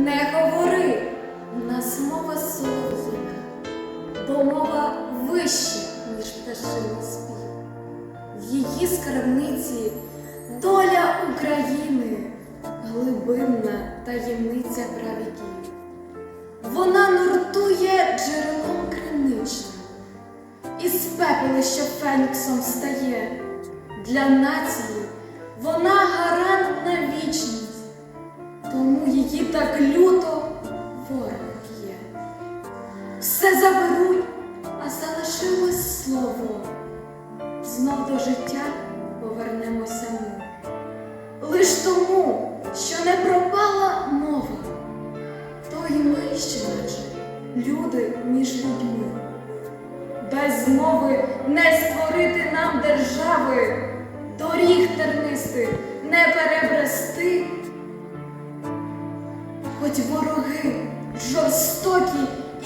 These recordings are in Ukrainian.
Не говори, нас мова солов'їна, бо мова вища, ніж пташиний спів. В її скарбниці доля України, глибинна таємниця правіків. Вона нуртує джерелом криничним, із пепелища феніксом стає. Для нації вона гарант на вічність, тому її так люто ворог є. Все заберуть, а залишилось слово. Знов до життя повернемося ми. Лиш тому, що не пропала мова, то й ми ще наче люди між людьми. Без мови не створити нам держави, доріг тернистих не перебрести. Хоч вороги жорстокі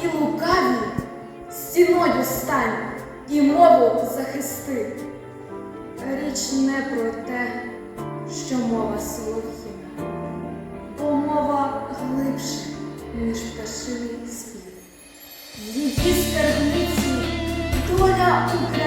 і лукаві, стіною стань і мову захисти. Річ не про те, що мова солов'їна, бо мова глибше, ніж пташиний спів. Її скарбниці доля України,